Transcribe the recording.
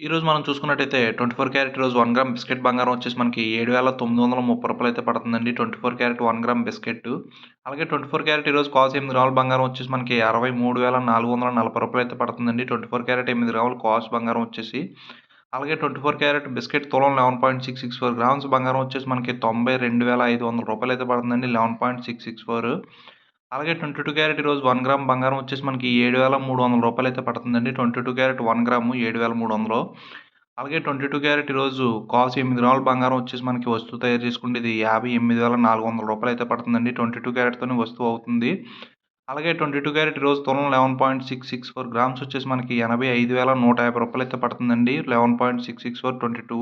ఈరోజు మనం చూసుకున్నట్టయితే ట్వంటీ ఫోర్ క్యారెట్ రోజు వన్ గ్రామ్ బిస్కెట్ బంగారం వచ్చేసి మనకి ఏడు వేల తొమ్మిది వందల ముప్పై రూపాయలు అయితే పడుతుందండి. Twenty four carat one gram biscuit అలాగే ట్వంటీ ఫోర్ క్యారెట్ ఈరోజు కాస్ట్ ఎనిమిది గ్రాముల బంగారం వచ్చేసి మనకి అరవై మూడు వేల నాలుగు వందల నలభై రూపాయలు అయితే పడుతుందండి. ట్వంటీ ఫోర్ క్యారెట్ ఎనిమిది గ్రాముల కాస్ట్ బంగారం వచ్చేసి. అలాగే ట్వంటీ ఫోర్ క్యారెట్ బిస్కెట్ తులం eleven point six six four grams బంగారం వచ్చేసి మనకి తొంభై రెండు వేల ఐదు వందల రూపాయలు అయితే పడుతుందండి. Eleven point six six four. అలాగే ట్వంటీ టూ క్యారెట్ ఈరోజు వన్ గ్రామ్ బంగారం వచ్చేసి మనకి ఏడు వేల మూడు వందల రూపాయలు అయితే పడుతుందండి. Twenty two carat one gram ఏడు వేల మూడు వందలు. అలాగే ట్వంటీ టూ క్యారెట్ ఈరోజు కాస్ట్ ఎనిమిది గ్రాముల బంగారం వచ్చేసి మనకి వస్తువు తయారు చేసుకుంటే ఇది యాభై ఎనిమిది వేల నాలుగు వందల రూపాయలు అయితే పడుతుందండి. ట్వంటీ టూ క్యారెట్తోనే వస్తువు అవుతుంది. అలాగే ట్వంటీ టూ క్యారెట్ ఈరోజు తులం eleven point six six four grams వచ్చేసి మనకి ఎనభై ఐదు వేల నూట యాభై రూపాయలు అయితే పడుతుందండి. Eleven point six six four twenty two.